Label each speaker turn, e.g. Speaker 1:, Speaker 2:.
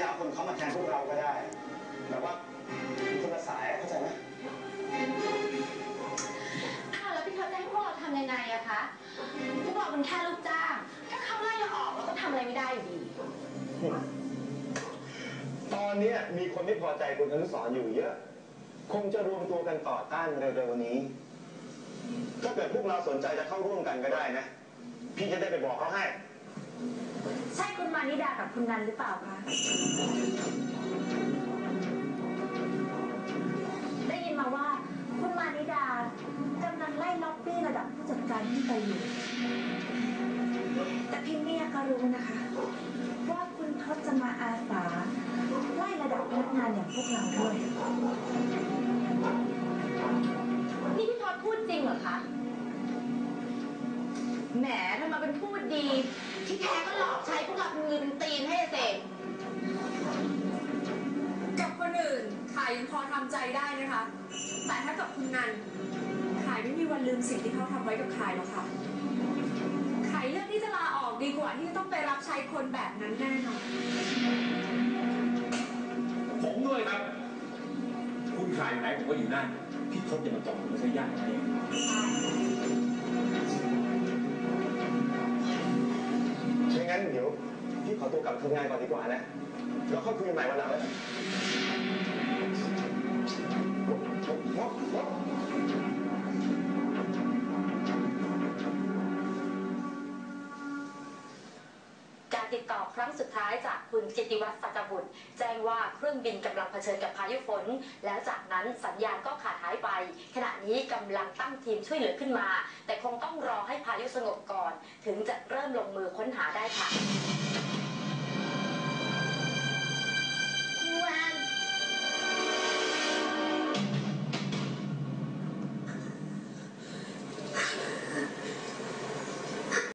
Speaker 1: จะเอาคนเขามาแทนพวกเราก็ได้แบบว่าคนละสายเข้าใจไหม
Speaker 2: อ้าวแล้วพี่ท็อปจะให้พวกเราทำยังไงอะคะพวกเราเป็นแค่ลูกจ้าง ถ้าเขาไล่เราออกเราก็ทำอะไรไม่ได้อยู่ดี
Speaker 1: ตอนเนี้ยมีคนไม่พอใจคุณอนุสรอยู่เยอะ คงจะรวมตัวกันต่อต้านเร็วๆนี้ ถ้าเกิดพวกเราสนใจจะเข้าร่วมกันก็ได้นะ พี่จะได้ไปบอกเขาให้
Speaker 2: ใช่คุณมานิดากับคุณนันหรือเปล่าคะ ได้ยินมาว่า คุณมานิดากำลังไล่ล็อบบี้ระดับผู้จัดการขึ้นไปอยู่ แต่พี่เนี่ยก็รู้นะคะ ว่าคุณทศจะมาอาสา ไล่ระดับพนักงานอย่างพวกเราด้วย นี่พี่ทศพูดจริงเหรอคะ แหมทำไมาเป็นพูดดี ที่แท้ก็หลอกใช้พวกเราเป็นมือเป็นตีนให้เสร็จ
Speaker 3: กับคนอื่นขายยังพอทำใจได้นะคะ แต่ถ้ากับคุณนันขายไม่มีวันลืมสิ่งที่เขาทำไว้กับขายหรอกค่ะขายเลือกที่จะลาออกดีกว่าที่จะต้องไปรับใช้คนแบบนั้นแน่นอน
Speaker 4: ผมด้วยครับ คุณขายอยู่ไหนผมก็อยู่นั่น พี่ทศจะมาจองผมไม่ใช่ยากอะไร
Speaker 1: ไม่ ตัวกลับทำงานก่อนดีกว่านะแล้วค่อยคุยกันใหม่วันหลังนะ
Speaker 5: การติดต่อครั้งสุดท้ายจากคุณกิติวัฒน์สัจบุตร แจ้งว่าเครื่องบินกำลังเผชิญกับพายุฝน แล้วจากนั้นสัญญาณก็ขาดหายไป ขณะนี้กำลังตั้งทีมช่วยเหลือขึ้นมา แต่คงต้องรอให้พายุสงบก่อน ถึงจะเริ่มลงมือค้นหาได้ค่ะ